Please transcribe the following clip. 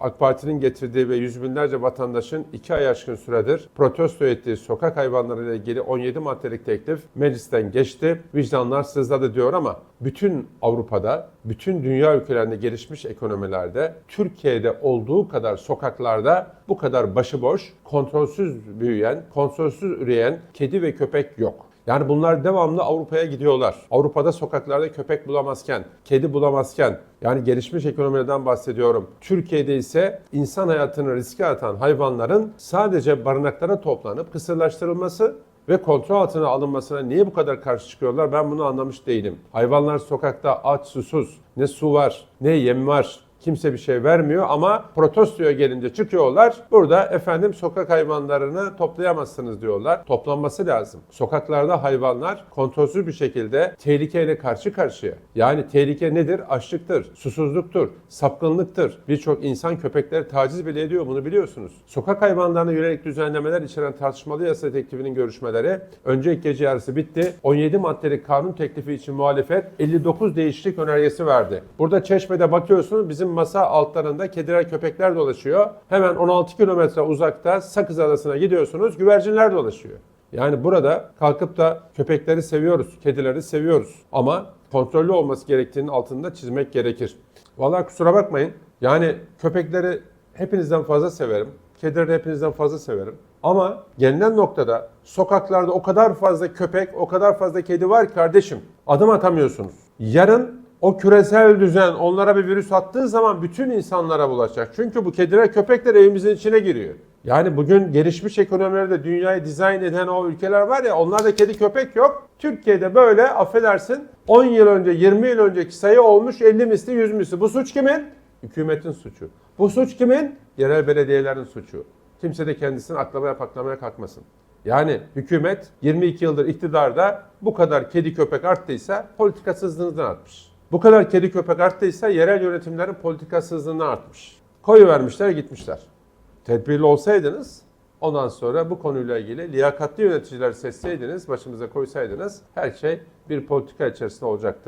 AK Parti'nin getirdiği ve yüz binlerce vatandaşın iki ay aşkın süredir protesto ettiğı sokak hayvanları ile ilgili 17 maddelik teklif meclisten geçti. Vicdanlar sızladı diyor ama bütün Avrupa'da, bütün dünya ülkelerinde gelişmiş ekonomilerde Türkiye'de olduğu kadar sokaklarda bu kadar başıboş, kontrolsüz büyüyen, kontrolsüz üreyen kedi ve köpek yok. Yani bunlar devamlı Avrupa'ya gidiyorlar. Avrupa'da sokaklarda köpek bulamazken, kedi bulamazken, yani gelişmiş ekonomilerden bahsediyorum. Türkiye'de ise insan hayatını riske atan hayvanların sadece barınaklara toplanıp kısırlaştırılması ve kontrol altına alınmasına niye bu kadar karşı çıkıyorlar ben bunu anlamış değilim. Hayvanlar sokakta aç susuz, ne su var, ne yem var, Kimse bir şey vermiyor ama protestoya gelince çıkıyorlar. Burada efendim sokak hayvanlarını toplayamazsınız diyorlar. Toplanması lazım. Sokaklarda hayvanlar kontrolsüz bir şekilde tehlikeyle karşı karşıya. Yani tehlike nedir? Açlıktır, susuzluktur, sapkınlıktır. Birçok insan köpekleri taciz bile ediyor bunu biliyorsunuz. Sokak hayvanlarına yönelik düzenlemeler içeren tartışmalı yasa teklifinin görüşmeleri önceki gece yarısı bitti. 17 maddelik kanun teklifi için muhalefet 59 değişiklik önergesi verdi. Burada Çeşme'de bakıyorsunuz bizim masa altlarında kediler köpekler dolaşıyor. Hemen 16 kilometre uzakta Sakız Adası'na gidiyorsunuz güvercinler dolaşıyor. Yani burada kalkıp da köpekleri seviyoruz, kedileri seviyoruz ama kontrollü olması gerektiğinin altında çizmek gerekir. Vallahi kusura bakmayın. Yani köpekleri hepinizden fazla severim. Kedileri hepinizden fazla severim. Ama gelinen noktada sokaklarda o kadar fazla köpek, o kadar fazla kedi var kardeşim. Adım atamıyorsunuz. Yarın o küresel düzen onlara bir virüs attığı zaman bütün insanlara bulaşacak. Çünkü bu kediler, köpekler evimizin içine giriyor. Yani bugün gelişmiş ekonomilerde dünyayı dizayn eden o ülkeler var ya onlarda kedi köpek yok. Türkiye'de böyle affedersin 10 yıl önce 20 yıl önceki sayı olmuş 50 misli 100 misli. Bu suç kimin? Hükümetin suçu. Bu suç kimin? Yerel belediyelerin suçu. Kimse de kendisini aklamaya paklamaya kalkmasın. Yani hükümet 22 yıldır iktidarda bu kadar kedi köpek arttıysa politikasızlığından artmış. Bu kadar kedi köpek arttıysa yerel yönetimlerin politikasızlığından artmış. Koyu vermişler gitmişler. Tedbirli olsaydınız ondan sonra bu konuyla ilgili liyakatli yöneticileri seçseydiniz, başımıza koysaydınız her şey bir politika içerisinde olacaktı.